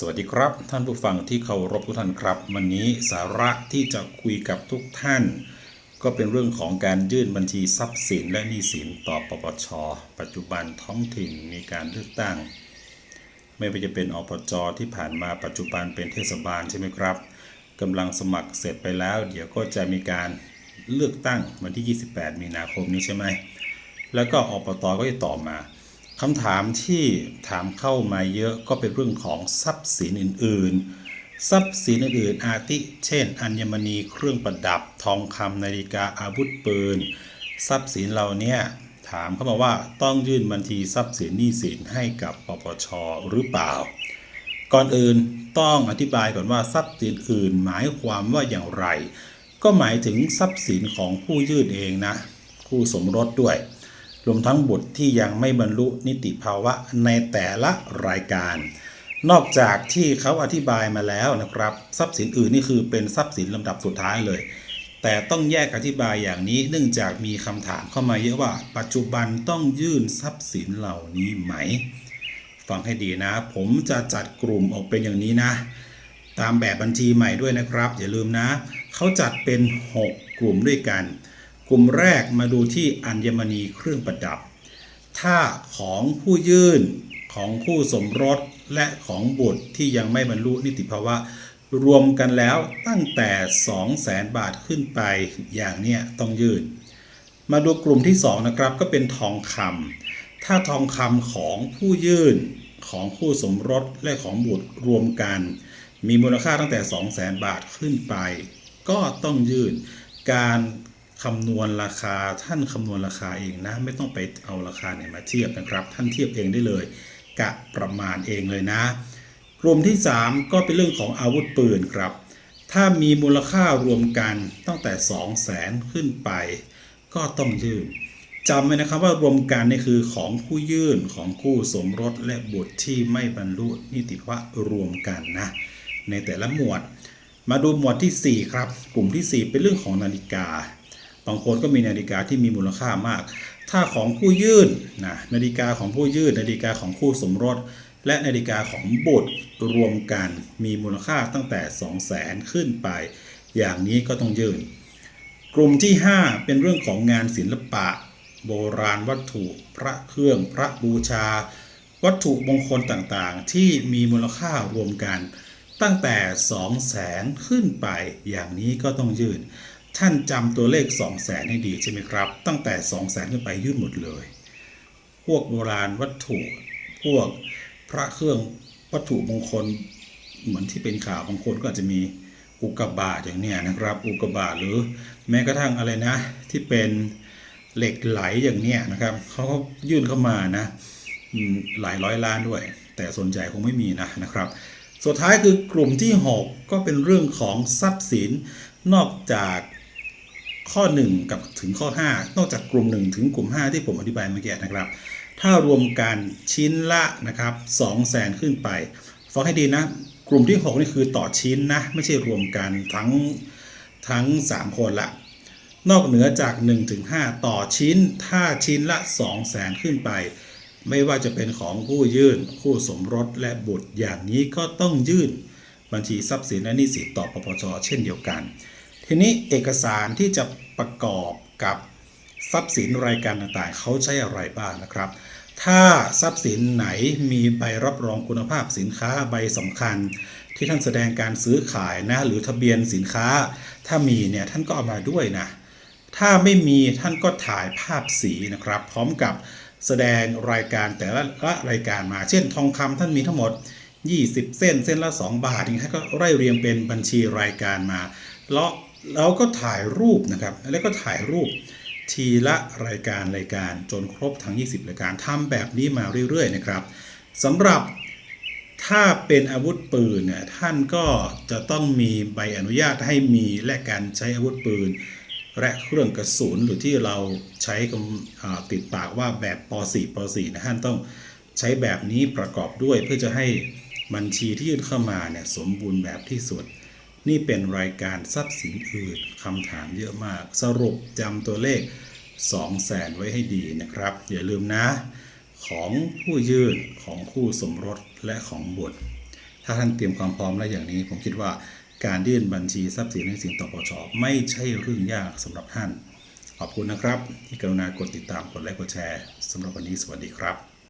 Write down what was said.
สวัสดีครับ ท่านผู้ฟังที่เคารพทุกท่านครับ วันนี้สาระที่จะคุยกับทุกท่าน ก็เป็นเรื่องของการยื่นบัญชีทรัพย์สินและหนี้สินต่อปปช ปัจจุบันท้องถิ่นมีการเลือกตั้ง ไม่ว่าจะเป็นอปจที่ผ่านมาปัจจุบันเป็นเทศบาลใช่ไหมครับกำลังสมัครเสร็จไปแล้ว เดี๋ยวก็จะมีการเลือกตั้งวันที่ 28 มีนาคมนี้ใช่ไหมแล้วก็อปตก็จะต่อมา คำถามที่ถามเข้ามาเยอะก็เป็นเรื่องของทรัพย์สินอื่น ๆ ทรัพย์สินอื่นๆ อาทิเช่น อัญมณีเครื่องประดับทองคำนาฬิกาอาวุธปืน ทรัพย์สินเหล่าเนี้ยถามเข้ามาว่าต้องยื่นบัญชีทรัพย์สินหนี้สินให้กับปปชหรือเปล่า ก่อนอื่นต้องอธิบายก่อนว่าทรัพย์สินอื่นหมายความว่าอย่างไร ก็หมายถึงทรัพย์สินของผู้ยื่นเองนะ คู่สมรสด้วย รวมทั้งบุตรที่ยังไม่บรรลุนิติภาวะในแต่ละรายการ นอกจากที่เขาอธิบายมาแล้วนะครับ ทรัพย์สินอื่นนี่คือเป็นทรัพย์สินลำดับสุดท้ายเลย แต่ต้องแยกอธิบายอย่างนี้เนื่องจากมีคำถามเข้ามาเยอะว่า ปัจจุบันต้องยื่นทรัพย์สินเหล่านี้ไหม ฟังให้ดีนะ ผมจะจัดกลุ่มออกเป็นอย่างนี้นะตามแบบบัญชีใหม่ด้วยนะครับ อย่าลืมนะ เขาจัดเป็น 6 กลุ่มด้วยกัน กลุ่มแรกมาดูที่อัญมณีเครื่องประดับ ถ้าของผู้ยื่นของคู่สมรสและของบุตรที่ยังไม่บรรลุนิติภาวะ รวมกันแล้วตั้งแต่ 200,000บาทขึ้นไปอย่างเนี้ยต้องยื่น มาดูกลุ่มที่ 2 นะครับก็เป็นทองคำถ้าทองคำของผู้ยื่นของคู่สมรสและของบุตรรวมกัน มีมูลค่าตั้งแต่ 200,000บาทขึ้นไป ก็ต้องยื่นการ คำนวณราคาท่านคำนวณราคาเองนะ ไม่ต้องไปเอาราคาไหนมาเทียบนะครับ ท่านเทียบเองได้เลย กะประมาณเองเลยนะ กลุ่มที่ 3 ก็เป็นเรื่องของอาวุธปืนครับ ถ้ามีมูลค่ารวมกันตั้งแต่ 2 0 0แสนขึ้นไป ก็ต้องยื่นจำไว้นะครับว่ารวมกันนี่คือของผู้ยื่นของคู่สมรสและบุตรที่ไม่บรรลุนิติภาวะรวมกันนะ ในแต่ละหมวด มาดูหมวดที่ 4 ครับ กลุ่มทีสี่4 เป็นเรื่องของนาฬิกา บางคนก็มีนาฬิกาที่มีมูลค่ามาก ถ้าของผู้ยื่นนะนาฬิกาของผู้ยื่นนาฬิกาของคู่สมรส และนาฬิกาของบุตรรวมกันมีมูลค่าตั้งแต่ 2 0 0แสนขึ้นไป อย่างนี้ก็ต้องยื่น กลุ่มที่ 5 เป็นเรื่องของงานศิลปะ โบราณวัตถุพระเครื่องพระบูชา วัตถุมงคลต่างๆ ที่มีมูลค่ารวมกันตั้งแต่ 2 0 0แสนขึ้นไป อย่างนี้ก็ต้องยื่น ท่านจำตัวเลข 2 0 0แสนให้ดีใช่ไหมครับ ตั้งแต่ 2 0 0แสนขึ้นไปยื่นหมดเลย พวกโบราณวัตถุ พวกพระเครื่องวัตถุมงคล เหมือนที่เป็นข่าวบางคนก็อาจจะมีอุกกาบาตอย่างเนี้ยนะครับ อุกกาบาตหรือแม้กระทั่งอะไรนะ ที่เป็นเหล็กไหลอย่างเนี้ยนะครับเขาก็ยื่นเข้ามานะหลายร้อยล้านด้วย แต่ส่วนใหญ่คงไม่มีนะนะครับ สุดท้ายคือกลุ่มที่ 6 ก็เป็นเรื่องของทรัพย์สินนอกจาก ข้อ 1 กับถึงข้อ 5 นอกจากกลุ่ม 1 ถึงกลุ่ม 5 ที่ผมอธิบายเมื่อกี้นะครับ ถ้ารวมกันชิ้นละนะครับ2 0 0แสนขึ้นไปฟังให้ดีนะ กลุ่มที่ 6 นี่คือต่อชิ้นนะ ไม่ใช่รวมกันทั้งทั้ง 3 คนละนอกเหนือจาก1ถึง5ต่อชิ้น ถ้าชิ้นละ 2 0 0แสนขึ้นไป ไม่ว่าจะเป็นของผู้ยื่น คู่สมรสและบุตรอย่างนี้ก็ต้องยื่นบัญชีทรัพย์สินและหนี้สินต่อปปชเช่นเดียวกัน ทีนี้เอกสารที่จะประกอบกับทรัพย์สินรายการต่างๆ เขาใช้อะไรบ้างนะครับ ถ้าทรัพย์สินไหนมีใบรับรองคุณภาพสินค้าใบสำคัญ ที่ท่านแสดงการซื้อขายนะหรือทะเบียนสินค้า ถ้ามีเนี่ยท่านก็เอามาด้วยนะ ถ้าไม่มีท่านก็ถ่ายภาพสีนะครับ พร้อมกับแสดงรายการแต่ละละรายการมา เช่น ทองคำท่านมีทั้งหมด 20 เส้นเส้นละ 2 บาทอย่างนี้ท่านก็ไล่เรียงเป็นบัญชีรายการมาแล้ว เราก็ถ่ายรูปนะครับ แล้วก็ถ่ายรูปทีละรายการรายการจนครบทั้ง 20 รายการทำแบบนี้มาเรื่อยๆนะครับสำหรับถ้าเป็นอาวุธปืนเนี่ยท่านก็จะต้องมีใบอนุญาตให้มีและการใช้อาวุธปืน และเครื่องกระสุนหรือที่เราใช้คำติดปากว่าแบบป .4 ป .4 นะท่านต้องใช้แบบนี้ประกอบด้วยเพื่อจะให้บัญชีที่ยื่นเข้ามาเนี่ยสมบูรณ์แบบที่สุด นี่เป็นรายการทรัพย์สินอื่นคำถามเยอะมาก สรุปจำตัวเลข 2 0 0แสนไว้ให้ดีนะครับ อย่าลืมนะ ของผู้ยื่นของคู่สมรสและของบุตร ถ้าท่านเตรียมความพร้อมแล้วอย่างนี้ ผมคิดว่าการยื่นบัญชีทรัพย์สินในสินต่อปปชไม่ใช่เรื่องยากสำหรับท่าน ขอบคุณนะครับ ที่กรุณากดติดตามกดไลค์กดแชร์สำหรับวันนี้สวัสดีครับ